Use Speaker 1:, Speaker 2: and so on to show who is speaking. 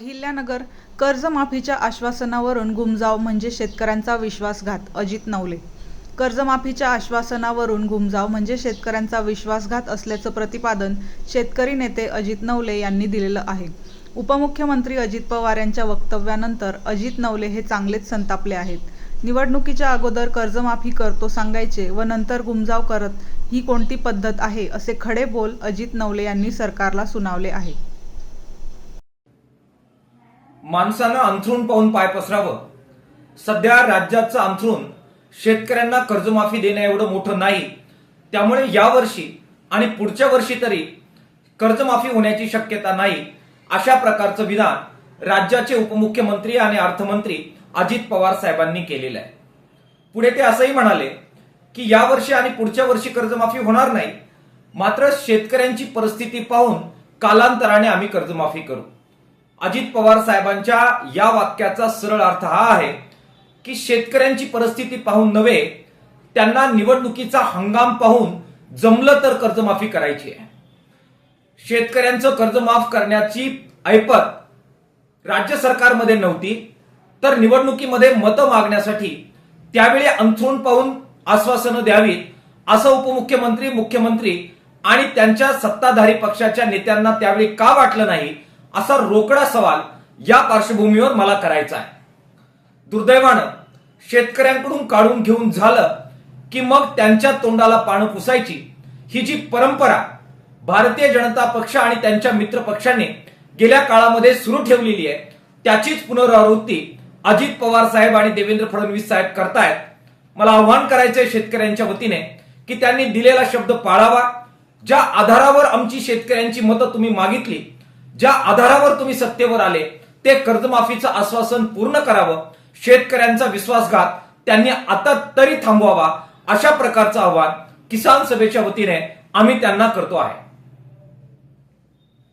Speaker 1: अहिल्यानगर कर्जमाफीच्या आश्वासनावरून गुमजाव म्हणजे शेतकऱ्यांचा विश्वासघात अजित नवले. कर्जमाफीच्या आश्वासनावरून गुमजाव म्हणजे शेतकऱ्यांचा विश्वासघात असल्याचं प्रतिपादन शेतकरी नेते अजित नवले यांनी दिलेलं आहे. उपमुख्यमंत्री अजित पवार यांच्या वक्तव्यानंतर अजित नवले हे चांगलेच संतापले आहेत. निवडणुकीच्या अगोदर कर्जमाफी करतो सांगायचे व नंतर गुमजाव करत ही कोणती पद्धत आहे असे खडे बोल अजित नवले यांनी सरकारला सुनावले आहे.
Speaker 2: माणसानं अंथरूण पाहून पाय पसरावं. सध्या राज्याचं अंथरूण शेतकऱ्यांना कर्जमाफी देण्या एवढं मोठं नाही. त्यामुळे यावर्षी आणि पुढच्या वर्षी तरी कर्जमाफी होण्याची शक्यता नाही. अशा प्रकारचं विधान राज्याचे उपमुख्यमंत्री आणि अर्थमंत्री अजित पवार साहेबांनी केलेलं आहे. पुढे ते असंही म्हणाले की यावर्षी आणि पुढच्या वर्षी कर्जमाफी होणार नाही. मात्र शेतकऱ्यांची परिस्थिती पाहून कालांतराने आम्ही कर्जमाफी करू. अजित पवार साहेबांच्या या वाक्याचा सरळ अर्थ हा आहे की शेतकऱ्यांची परिस्थिती पाहून नव्हे त्यांना निवडणुकीचा हंगाम पाहून जमलं तर कर्जमाफी करायची आहे. शेतकऱ्यांचं कर्ज माफ करण्याची ऐपत राज्य सरकारमध्ये नव्हती तर निवडणुकीमध्ये मतं मागण्यासाठी त्यावेळी अंथरूण पाहून आश्वासनं द्यावीत असं उपमुख्यमंत्री मुख्यमंत्री आणि त्यांच्या सत्ताधारी पक्षाच्या नेत्यांना त्यावेळी का वाटलं नाही असा रोकडा सवाल या पार्श्वभूमीवर मला करायचा आहे. दुर्दैवानं शेतकऱ्यांकडून काढून घेऊन झालं की मग त्यांच्या तोंडाला पानं पुसायची ही जी परंपरा भारतीय जनता पक्ष आणि त्यांच्या मित्र पक्षांनी गेल्या काळामध्ये सुरू ठेवलेली आहे त्याचीच पुनरावृत्ती अजित पवार साहेब आणि देवेंद्र फडणवीस साहेब करतायत. मला आव्हान करायचंय शेतकऱ्यांच्या वतीने की त्यांनी दिलेला शब्द पाळावा ज्या आधारावर आमची शेतकऱ्यांची मतं तुम्ही मागितली ज्या आधारावर तुम्ही सत्तेवर आले ते कर्जमाफीचं आश्वासन पूर्ण करावं शेतकऱ्यांचा विश्वासघात त्यांनी आता तरी थांबवावा अशा प्रकारचं आव्हान किसान सभेच्या वतीने आम्ही त्यांना करतो आहे.